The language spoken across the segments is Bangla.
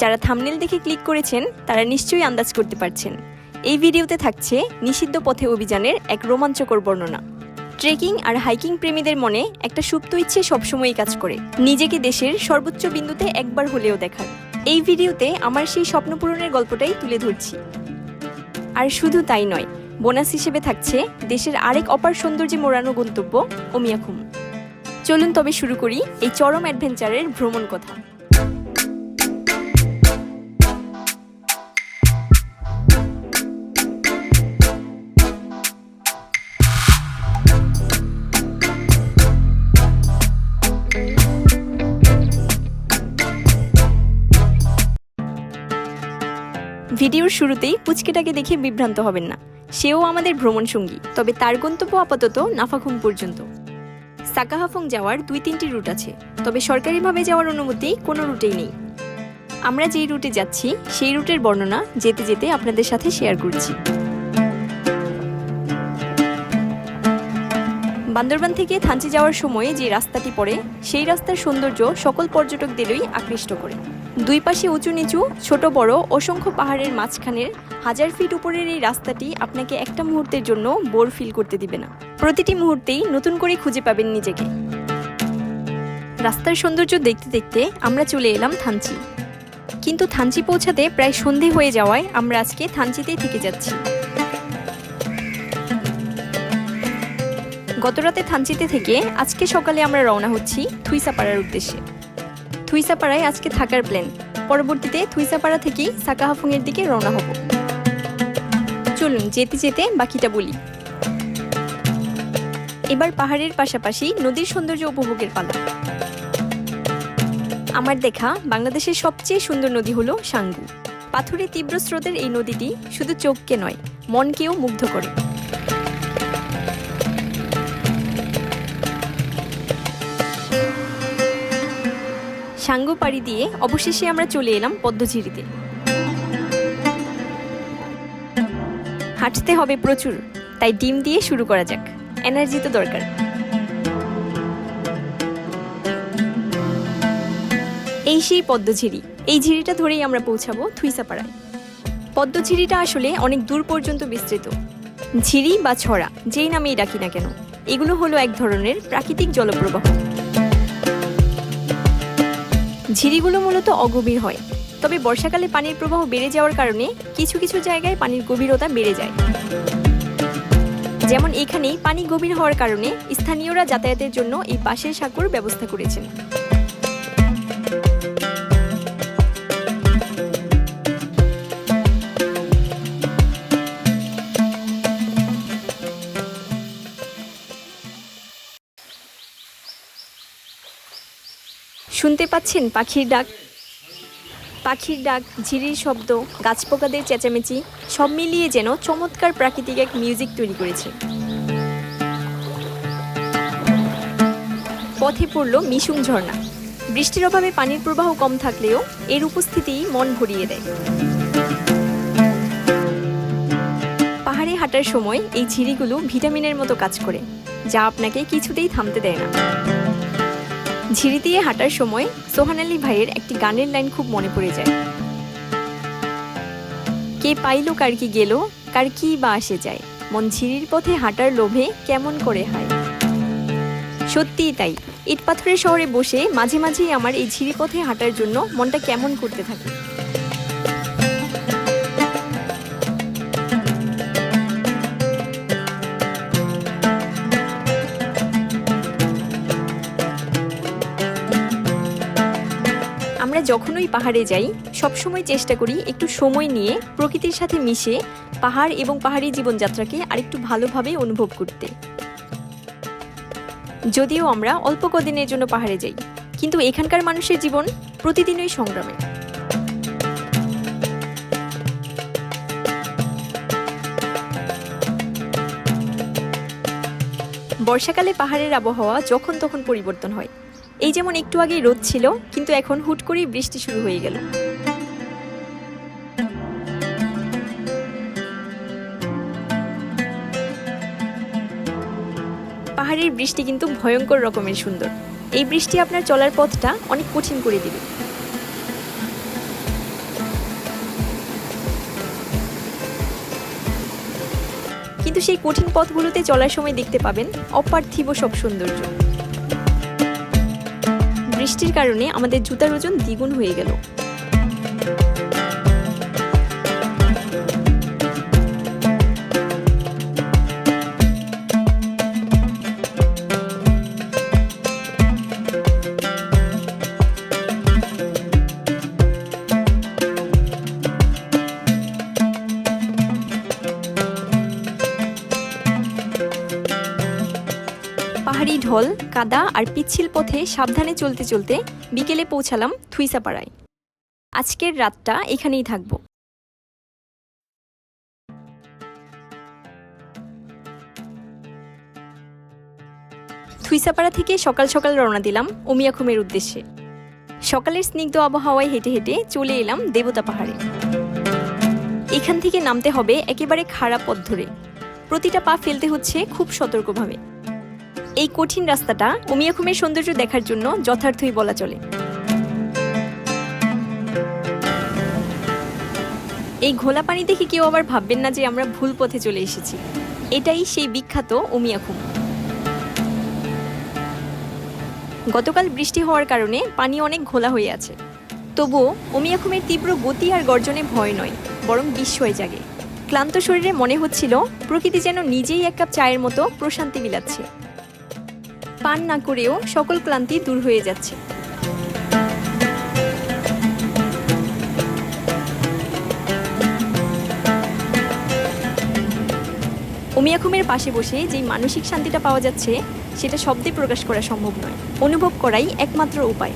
যারা থামনেল দেখে ক্লিক করেছেন, তারা নিশ্চয়ই আন্দাজ করতে পারছেন। এই ভিডিওতে থাকছে নিষিদ্ধ পথে অভিযানের এক রোমাঞ্চকর বর্ণনা। ট্রেকিং আর হাইকিং প্রেমীদের মনে একটা সুপ্ত ইচ্ছে সবসময়ই কাজ করে। নিজেকে দেশের সর্বোচ্চ বিন্দুতে একবার হলেও দেখার। এই ভিডিওতে আমার সেই স্বপ্ন পূরণের গল্পটাই তুলে ধরছি। আর শুধু তাই নয়, বোনাস হিসেবে থাকছে দেশের আরেক অপার সৌন্দর্যে মোড়ানো গন্তব্য ওমিয়াখুম চলুন তবে শুরু করি এই চরম অ্যাডভেঞ্চারের ভ্রমণ কথা। ভিডিওর শুরুতেই পুচকেটাকে দেখে বিভ্রান্ত হবেন না। সেও আমাদের ভ্রমণ সঙ্গী তবে তার গন্তব্য আপাতত নাফাখুম পর্যন্ত। সাকাহাফং যাওয়ার দুই তিনটি রুট আছে, তবে সরকারিভাবে যাওয়ার অনুমতি কোনো রুটেই নেই। আমরা যেই রুটে যাচ্ছি, সেই রুটের বর্ণনা যেতে যেতে আপনাদের সাথে শেয়ার করছি। বান্দরবান থেকে থানচি যাওয়ার সময়ে যে রাস্তাটি পড়ে, সেই রাস্তার সৌন্দর্য সকল পর্যটকদেরই আকৃষ্ট করে। দুই পাশে উঁচু নিচু, ছোট বড়, অসংখ্য পাহাড়ের মাঝখানের হাজার ফিট উপরের এই রাস্তাটি আপনাকে একটা মুহূর্তের জন্য বোর ফিল করতে দিবে না। প্রতিটি মুহূর্তেই নতুন করে খুঁজে পাবেন নিজেকে। রাস্তার সৌন্দর্য দেখতে দেখতে আমরা চলে এলাম থানচি। কিন্তু থানচি পৌঁছাতে প্রায় সন্ধে হয়ে যাওয়ায় আমরা আজকে থানচিতেই থেকে যাচ্ছি। গতরাতে থানচিতে থেকে আজকে সকালে আমরা রওনা হচ্ছি থুইসাপাড়ার উদ্দেশ্যে। থুইসাপাড়ায় আজকে থাকার প্ল্যান পরবর্তীতে থুইসাপাড়া থেকেই সাকাহাফুংয়ের দিকে রওনা হব। চলুন যেতে যেতে বাকিটা বলি। এবার পাহাড়ের পাশাপাশি নদীর সৌন্দর্য উপভোগের পালা। আমার দেখা বাংলাদেশের সবচেয়ে সুন্দর নদী হলো সাঙ্গু। পাথুরে তীব্র স্রোতের এই নদীটি শুধু চোখকে নয়, মনকেও মুগ্ধ করে। সাঙ্গু পাড়ি দিয়ে অবশেষে আমরা চলে এলাম পদ্মঝিরিতে। হাঁটতে হবে প্রচুর, তাই ডিম দিয়ে শুরু করা যাক। এনার্জি তো দরকার। এই সেই পদ্মঝিরি, এই ঝিরিটা ধরেই আমরা পৌঁছাবো থুইসাপাড়ায়। পদ্মঝিরিটা আসলে অনেক দূর পর্যন্ত বিস্তৃত। ঝিরি বা ছড়া, যেই নামেই ডাকি না কেন, এগুলো হলো এক ধরনের প্রাকৃতিক জলপ্রবাহ। ঝিরিগুলো মূলত অগভীর হয়। তবে বর্ষাকালে পানির প্রবাহ বেড়ে যাওয়ার কারণে কিছু কিছু জায়গায় পানির গভীরতা বেড়ে যায়। যেমন এখানেই পানি গভীর হওয়ার কারণে স্থানীয়রা যাতায়াতের জন্য এই বাঁশের সাঁকোর ব্যবস্থা করেছেন। শুনতে পাচ্ছেন পাখির ডাক? পাখির ডাক, ঝিরির শব্দ, গাছপোকাদের চেঁচামেচি, সব মিলিয়ে যেন চমৎকার প্রাকৃতিক এক মিউজিক তৈরি করেছে। পথে পড়ল মিশুং ঝর্ণা। বৃষ্টির অভাবে পানির প্রবাহ কম থাকলেও এর উপস্থিতিই মন ভরিয়ে দেয়। পাহাড়ে হাঁটার সময় এই ঝিরিগুলো ভিটামিনের মতো কাজ করে, যা আপনাকে কিছুতেই থামতে দেয় না। ঝিরি দিয়ে হাঁটার সময় সোহান আলী ভাইয়ের একটি গানের লাইন খুব মনে পড়ে যায়। কে পাইল কার কি গেল, কার কি বা আসে যায়। মন ঝিরির পথে হাঁটার লোভে কেমন করে হয়? সত্যিই তাই। ইট পাথরের শহরে বসে মাঝে মাঝেই আমার এই ঝিরি পথে হাঁটার জন্য মনটা কেমন করতে থাকে? যখনই পাহাড়ে যাই, সবসময় চেষ্টা করি একটু সময় নিয়ে প্রকৃতির সাথে মিশে পাহাড় এবং পাহাড়ি জীবনযাত্রাকে আরেকটু ভালোভাবে অনুভব করতে। যদিও আমরা অল্প কদিনের জন্য পাহাড়ে যাই, কিন্তু এখানকার মানুষের জীবন প্রতিদিনই সংগ্রামে। বর্ষাকালে পাহাড়ের আবহাওয়া যখন তখন পরিবর্তন হয়। এই যেমন একটু আগেই রোদ ছিল, কিন্তু এখন হুট করেই বৃষ্টি শুরু হয়ে গেল। পাহাড়ের বৃষ্টি কিন্তু ভয়ঙ্কর রকমের সুন্দর। এই বৃষ্টি আপনার চলার পথটা অনেক কঠিন করে দিবে। কিন্তু সেই কঠিন পথগুলোতে চলার সময় দেখতে পাবেন অপার্থিব সব সৌন্দর্য। বৃষ্টির কারণে আমাদের জুতার ওজন দ্বিগুণ হয়ে গেল। কাদা আর পিচ্ছিল পথে সাবধানে চলতে চলতে বিকেলে পৌঁছালাম থুইসাপাড়ায়। আজকের রাতটা এখানেই থাকব। থুইসাপাড়া থেকে সকাল সকাল রওনা দিলাম ওমিয়াখুমের উদ্দেশ্যে। সকালের স্নিগ্ধ আবহাওয়ায় হেঁটে হেঁটে চলে এলাম দেবতা পাহাড়ে। এখান থেকে নামতে হবে একেবারে খারাপ পথ ধরে। প্রতিটা পা ফেলতে হচ্ছে খুব সতর্কভাবে। এই কঠিন রাস্তাটা ওমিয়াখুমের সৌন্দর্য দেখার জন্য যথার্থই বলা চলে। এই ঘোলা পানি দেখে কেউ আবার ভাববেন না যে আমরা ভুল পথে চলে এসেছি। এটাই সেই বিখ্যাত ওমিয়াখুম গতকাল বৃষ্টি হওয়ার কারণে পানি অনেক ঘোলা হয়ে আছে। তবুও ওমিয়াখুমের তীব্র গতি আর গর্জনে ভয় নয়, বরং বিস্ময় জাগে। ক্লান্ত শরীরে মনে হচ্ছিল, প্রকৃতি যেন নিজেই এক কাপ চায়ের মতো প্রশান্তি বিলাচ্ছে পান না করেও সকল ক্লান্তি দূর হয়ে যাচ্ছে। ওমিয়াখুমের পাশে বসে যেই মানসিক শান্তিটা পাওয়া যাচ্ছে, সেটা শব্দে প্রকাশ করা সম্ভব নয়। অনুভব করাই একমাত্র উপায়।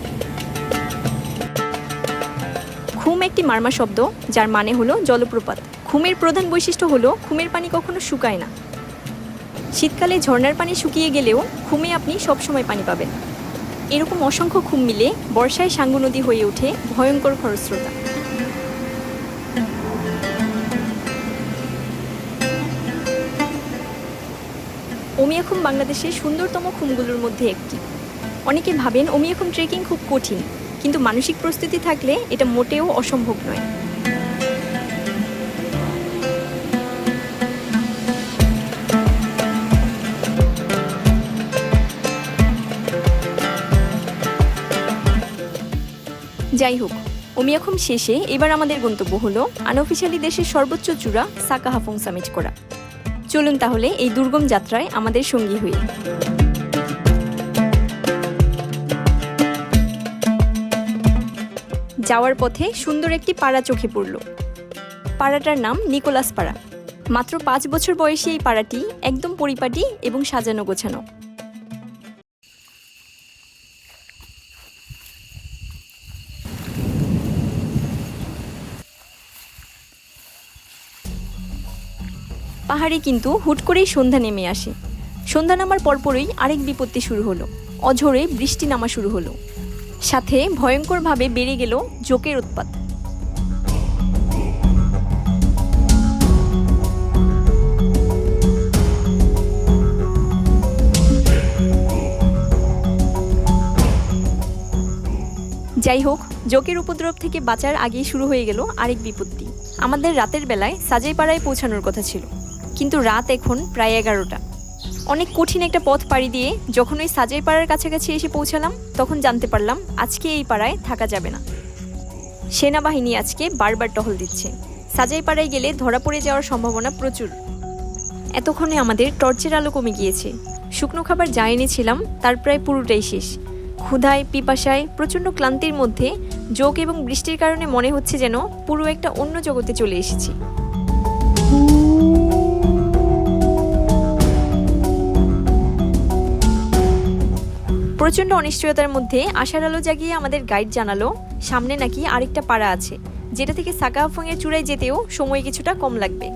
খুম একটি মারমা শব্দ, যার মানে হলো জলপ্রপাত। খুমের প্রধান বৈশিষ্ট্য হলো, খুমের পানি কখনো শুকায় না। শীতকালে ঝর্নার পানি শুকিয়ে গেলেও খুমে আপনি সবসময় পানি পাবেন। এরকম অসংখ্য খুম মিলে বর্ষায় সাঙ্গু নদী হয়ে ওঠে ভয়ঙ্কর খরস্রোতা। ওমিয়াখুম বাংলাদেশের সুন্দরতম খুমগুলোর মধ্যে একটি। অনেকে ভাবেন ওমিয়াখুম ট্রেকিং খুব কঠিন, কিন্তু মানসিক প্রস্তুতি থাকলে এটা মোটেও অসম্ভব নয়। যাই হোক ওমিয়াখুম শেষে, এবার আমাদের গন্তব্য হলো আনঅফিসিয়ালি দেশের সর্বোচ্চ চূড়া সাকাহাফং সামিট করা। চলুন তাহলে এই দুর্গম যাত্রায় আমাদের সঙ্গী হই। যাওয়ার পথে সুন্দর একটি পাড়া চোখে পড়ল। পাড়াটার নাম নিকোলাস পাড়া। মাত্র পাঁচ বছর বয়সী এই পাড়াটি একদম পরিপাটি এবং সাজানো গোছানো। পাহাড়ে কিন্তু হুট করেই সন্ধ্যা নেমে আসে। সন্ধ্যা নামার পরপরই আরেক বিপত্তি শুরু হলো। অঝরে বৃষ্টি নামা শুরু হলো। সাথে ভয়ঙ্করভাবে বেড়ে গেল জোকের উৎপাত। যাই হোক, জোকের উপদ্রব থেকে বাঁচার আগেই শুরু হয়ে গেল আরেক বিপত্তি। আমাদের রাতের বেলায় সাজাইপাড়ায় পৌঁছানোর কথা ছিল। কিন্তু রাত এখন প্রায় এগারোটা। অনেক কঠিন একটা পথ পাড়ি দিয়ে যখন ওই সাজাইপাড়ার কাছাকাছি এসে পৌঁছালাম, তখন জানতে পারলাম আজকে এই পাড়ায় থাকা যাবে না। সেনাবাহিনী আজকে বারবার টহল দিচ্ছে। সাজাই পাড়ায় গেলে ধরা পড়ে যাওয়ার সম্ভাবনা প্রচুর। এতক্ষণে আমাদের টর্চের আলো কমে গিয়েছে। শুকনো খাবার যা এনেছিলাম, তার প্রায় পুরোটাই শেষ। ক্ষুধায়, পিপাসায়, প্রচণ্ড ক্লান্তির মধ্যে, যোগ এবং বৃষ্টির কারণে মনে হচ্ছে যেন পুরো একটা অন্য জগতে চলে এসেছি। প্রচণ্ড অনিশ্চয়তার মধ্যে আশার আলো জাগিয়ে আমাদের গাইড জানালো, সামনে নাকি আরেকটা পাড়া আছে, যেটা থেকে সাকাহাফংয়ের চূড়ায় যেতেও সময় কিছুটা কম লাগবে।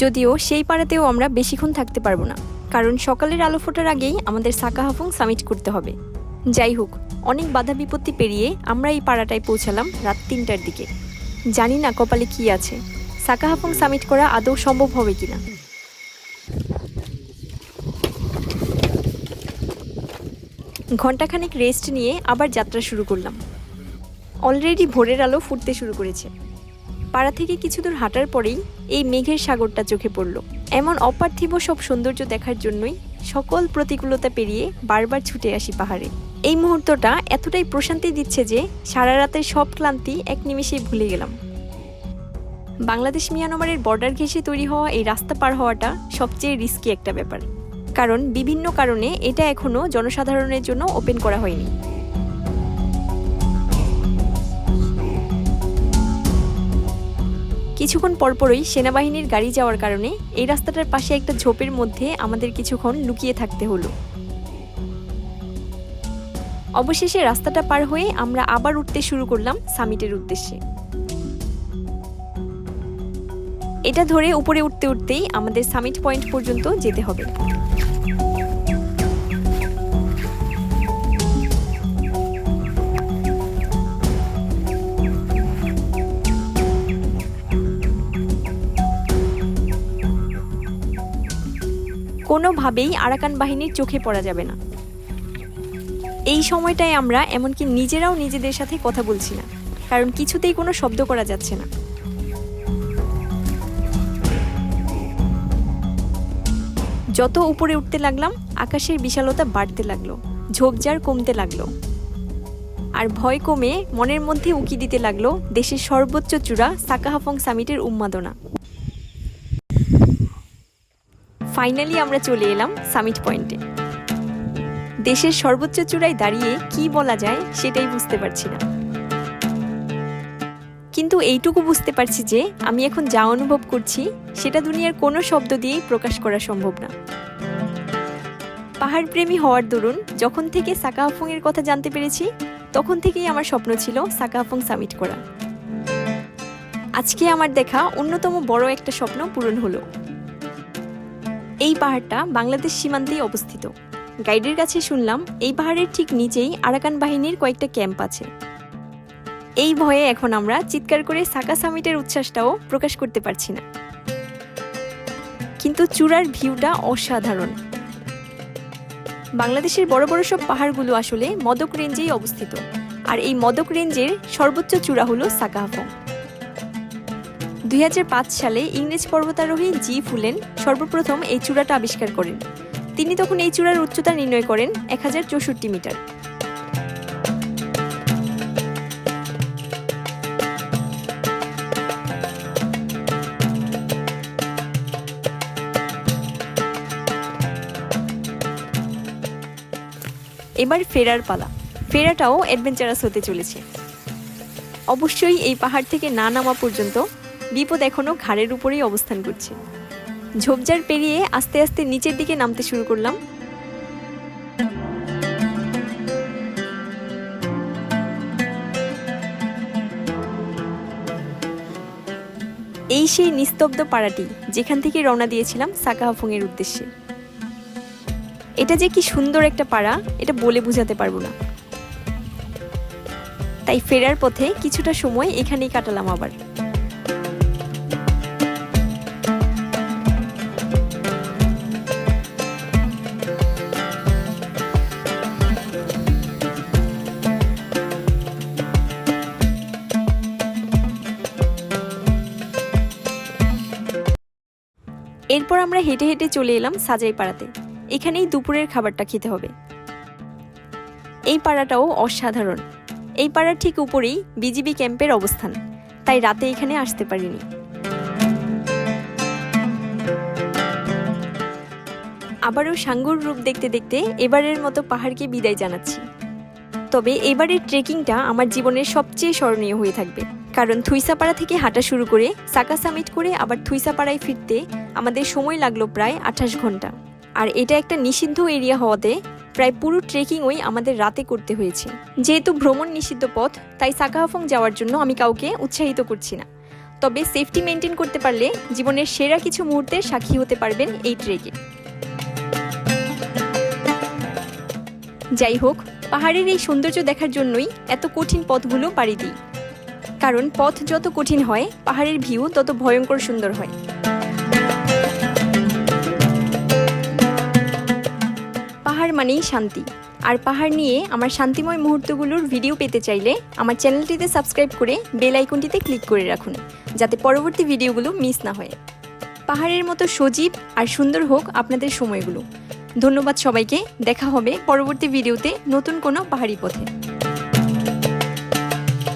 যদিও সেই পাড়াতেও আমরা বেশিক্ষণ থাকতে পারব না, কারণ সকালের আলো ফোটার আগেই আমাদের সাকাহাফং সামিট করতে হবে। যাই হোক, অনেক বাধা বিপত্তি পেরিয়ে আমরা এই পাড়াটায় পৌঁছালাম রাত তিনটার দিকে। জানি না কপালে কি আছে সাকাহাফং সামিট করা আদৌ সম্ভব হবে কিনা। ঘন্টাখানেক রেস্ট নিয়ে আবার যাত্রা শুরু করলাম। অলরেডি ভোরের আলো ফুটতে শুরু করেছে। পাড়া থেকে কিছু দূর হাঁটার পরেই এই মেঘের সাগরটা চোখে পড়ল। এমন অপার্থিব সব সৌন্দর্য দেখার জন্যই সকল প্রতিকূলতা পেরিয়ে বারবার ছুটে আসি পাহাড়ে। এই মুহূর্তটা এতটাই প্রশান্তি দিচ্ছে যে সারা রাতের সব ক্লান্তি এক নিমেষেই ভুলে গেলাম। বাংলাদেশ মিয়ানমারের বর্ডার ঘেঁষে তৈরি হওয়া এই রাস্তা পার হওয়াটা সবচেয়ে রিস্কি একটা ব্যাপার। কারণ বিভিন্ন কারণে এটা এখনও জনসাধারণের জন্য ওপেন করা হয়নি। কিছুক্ষণ পরপরই সেনাবাহিনীর গাড়ি যাওয়ার কারণে এই রাস্তাটার পাশে একটা ঝোপের মধ্যে আমাদের কিছুক্ষণ লুকিয়ে থাকতে হলো। অবশেষে রাস্তাটা পার হয়ে আমরা আবার উঠতে শুরু করলাম সামিটের উদ্দেশ্যে। এটা ধরে উপরে উঠতে উঠতেই আমাদের সামিট পয়েন্ট পর্যন্ত যেতে হবে। কোনোভাবেই আরাকান বাহিনীর চোখে পড়া যাবে না। এই সময়টায় আমরা এমনকি নিজেরাও নিজেদের সাথে কথা বলছি না, কারণ কিছুতেই কোনো শব্দ করা যাচ্ছে না। যত উপরে উঠতে লাগলাম, আকাশের বিশালতা বাড়তে লাগল, ঝোপঝাড় কমতে লাগল। আর ভয় কমে মনের মধ্যে উকি দিতে লাগল দেশের সর্বোচ্চ চূড়া সাকাহাফং সামিটের উন্মাদনা। ফাইনালি আমরা চলে এলাম সামিট পয়েন্টে। দেশের সর্বোচ্চ চূড়ায় দাঁড়িয়ে কি বলা যায় সেটাই বুঝতে পারছি না। কিন্তু এইটুকু বুঝতে পারছি যে আমি এখন যা অনুভব করছি সেটা দুনিয়ার কোনো শব্দ দিয়েই প্রকাশ করা সম্ভব না। পাহাড়প্রেমী হওয়ার দরুন যখন থেকে সাকাহাফং এর কথা জানতে পেরেছি, তখন থেকেই আমার স্বপ্ন ছিল সাকাহাফং সামিট করা আজকে আমার দেখা অন্যতম বড় একটা স্বপ্ন পূরণ হলো। এই পাহাড়টা বাংলাদেশ সীমান্তেই অবস্থিত। গাইডের কাছে শুনলাম, এই পাহাড়ের ঠিক নিচেই আরাকান বাহিনীর কয়েকটা ক্যাম্প আছে। এই ভয়ে এখন আমরা চিৎকার করে সাকা সামিটের উচ্ছ্বাসটাও প্রকাশ করতে পারছি না। কিন্তু চূড়ার ভিউটা অসাধারণ। বাংলাদেশের বড় বড় সব পাহাড়গুলো আসলে মদক রেঞ্জেই অবস্থিত। আর এই মদক রেঞ্জের সর্বোচ্চ চূড়া হলো সাকাহাফং দুই হাজার পাঁচ সালে ইংরেজ পর্বতারোহী জি ফুলেন সর্বপ্রথম এই চূড়াটা আবিষ্কার করেন। তিনি তখন এই চূড়ার উচ্চতা নির্ণয় করেন এক হাজার চৌষট্টি মিটার। এবার ফেরার পালা। ফেরাটাও অ্যাডভেঞ্চারাস হতে চলেছে। অবশ্যই এই পাহাড় থেকে না নামা পর্যন্ত বিপদ এখনও ঘাড়ের উপরেই অবস্থান করছে। ঝোপঝাড় পেরিয়ে আস্তে আস্তে নিচের দিকে নামতে শুরু করলাম। এই সেই নিস্তব্ধ পাড়াটি যেখান থেকে রওনা দিয়েছিলাম সাকাহাফং এর উদ্দেশ্যে। এটা যে কি সুন্দর একটা পাড়া, এটা বলে বোঝাতে পারব না। তাই ফেরার পথে কিছুটা সময় এখানেই কাটালাম আবার। এরপর আমরা হেঁটে হেঁটে চলে এলাম সাজাই পাড়াতে। এখানেই দুপুরের খাবারটা খেতে হবে। এই পাড়াটাও অসাধারণ। এই পাড়ার ঠিক উপরেই বিজিবি ক্যাম্পের অবস্থান। তাই রাতে এখানে আসতে পারিনি। আবারও সাঙ্গুর রূপ দেখতে দেখতে এবারের মতো পাহাড়কে বিদায় জানাচ্ছি। তবে এবারের ট্রেকিংটা আমার জীবনের সবচেয়ে স্মরণীয় হয়ে থাকবে। কারণ থুইসাপাড়া থেকে হাঁটা শুরু করে সাকা সামিট করে আবার থুইসাপাড়ায় ফিরতে আমাদের সময় লাগল প্রায় আঠাশ ঘণ্টা। আর এটা একটা নিষিদ্ধ এরিয়া হওয়াতে প্রায় পুরো ট্রেকিংই আমাদের রাতে করতে হয়েছে। যেহেতু ভ্রমণ নিষিদ্ধ পথ, তাই সাকাহাফং যাওয়ার জন্য আমি কাউকে উৎসাহিত করছি না। তবে সেফটি মেনটেন করতে পারলে জীবনের সেরা কিছু মুহূর্তের সাক্ষী হতে পারবেন এই ট্রেকে। যাই হোক, পাহাড়ের এই সৌন্দর্য দেখার জন্যই এত কঠিন পথগুলো পাড়ি দিই। কারণ পথ যত কঠিন হয়, পাহাড়ের ভিউ তত ভয়ঙ্কর সুন্দর হয়। পাহাড় মানেই শান্তি। আর পাহাড় নিয়ে আমার শান্তিময় মুহূর্তগুলোর ভিডিও পেতে চাইলে আমার চ্যানেলটিতে সাবস্ক্রাইব করে বেল আইকনটিতে ক্লিক করে রাখুন, যাতে পরবর্তী ভিডিওগুলো মিস না হয়। পাহাড়ের মতো সজীব আর সুন্দর হোক আপনাদের সময়গুলো। ধন্যবাদ সবাইকে, দেখা হবে পরবর্তী ভিডিওতে নতুন কোনো পাহাড়ি পথে।